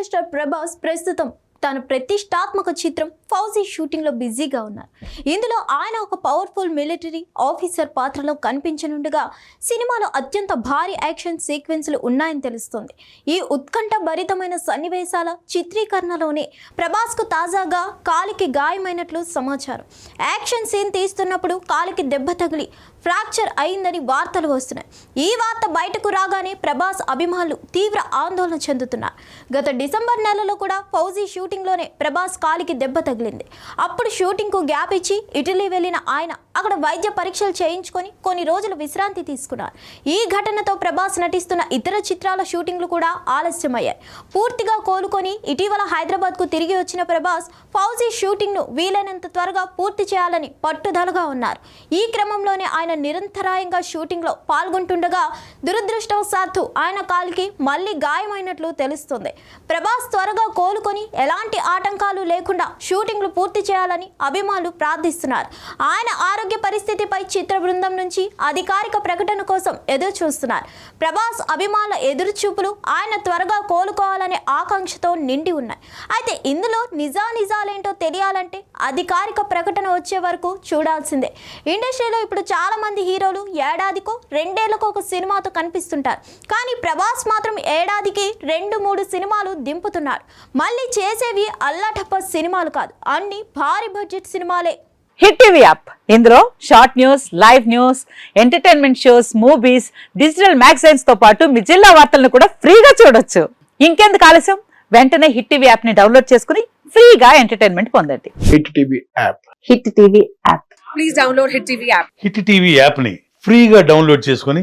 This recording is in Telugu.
మెగాస్టార్ ప్రభాస్ ప్రస్తుతం తన ప్రతిష్టాత్మక చిత్రం ఫౌజీ షూటింగ్లో బిజీగా ఉన్నారు. ఇందులో ఆయన ఒక పవర్ఫుల్ మిలిటరీ ఆఫీసర్ పాత్రలో కనిపించనుండగా సినిమాలో అత్యంత భారీ యాక్షన్ సీక్వెన్స్లు ఉన్నాయని తెలుస్తోంది. ఈ ఉత్కంఠ భరితమైన సన్నివేశాల చిత్రీకరణలోనే ప్రభాస్కు తాజాగా కాలికి గాయమైనట్లు సమాచారం. యాక్షన్ సీన్ తీస్తున్నప్పుడు కాలికి దెబ్బ తగిలి ఫ్రాక్చర్ అయిందని వార్తలు వస్తున్నాయి. ఈ వార్త బయటకు రాగానే ప్రభాస్ అభిమానులు తీవ్ర ఆందోళన చెందుతున్నారు. గత డిసెంబర్ నెలలో కూడా ఫౌజీ షూట్ షూటింగ్లోనే ప్రభాస్ కాలికి దెబ్బ తగిలింది. అప్పుడు షూటింగ్కు గ్యాప్ ఇచ్చి ఇటలీ వెళ్ళిన ఆయన అక్కడ వైద్య పరీక్షలు చేయించుకొని కొన్ని రోజులు విశ్రాంతి తీసుకున్నారు. ఈ ఘటనతో ప్రభాస్ నటిస్తున్న ఇతర చిత్రాల షూటింగ్లు కూడా ఆలస్యమయ్యాయి. పూర్తిగా కోలుకొని ఇటీవల హైదరాబాద్కు తిరిగి వచ్చిన ప్రభాస్ ఫౌజీ షూటింగ్ను వీలైనంత త్వరగా పూర్తి చేయాలని పట్టుదలగా ఉన్నారు. ఈ క్రమంలోనే ఆయన నిరంతరాయంగా షూటింగ్లో పాల్గొంటుండగా దురదృష్టవశాత్తు ఆయన కాలికి మళ్ళీ గాయమైనట్లు తెలుస్తుంది. ప్రభాస్ త్వరగా కోలుకొని ఎలాంటి ఆటంకాలు లేకుండా షూటింగ్లు పూర్తి చేయాలని అభిమానులు ప్రార్థిస్తున్నారు. ఆయన ఆరోగ్య పరిస్థితిపై చిత్ర బృందం నుంచి అధికారిక ప్రకటన కోసం ఎదురు చూస్తున్నారు ప్రభాస్ అభిమానుల ఎదురుచూపులు ఆయన త్వరగా కోలుకోవాలనే ఆకాంక్షతో నిండి ఉన్నాయి. అయితే ఇందులో నిజానిజాలేంటో తెలియాలంటే అధికారిక ప్రకటన వచ్చే వరకు చూడాల్సిందే. ఇండస్ట్రీలో ఇప్పుడు చాలామంది హీరోలు ఏడాదికో రెండేళ్ళకు ఒక సినిమాతో కనిపిస్తుంటారు. కానీ ప్రభాస్ మాత్రం ఏడాదికి రెండు మూడు సినిమాలు దింపుతున్నారు. మళ్ళీ చేసేవి అల్లాటప్ప సినిమాలు కాదు. అన్ని భారీ బడ్జెట్ సినిమాలే. Hit TV app. ఇందులో short news live news entertainment shows movies digital మ్యాగజైన్స్తో పాటు మీ జిల్లా వార్తలను కూడా ఫ్రీగా చూడొచ్చు. ఇంకెందుకు ఆలస్యం? వెంటనే హిట్ టీవీ యాప్ని డౌన్లోడ్ చేసుకుని ఫ్రీగా ఎంటర్టైన్మెంట్ పొందండి. Hit TV app. Hit TV app. Please download Hit TV app. Hit TV యాప్ని ఫ్రీగా డౌన్లోడ్ చేసుకొని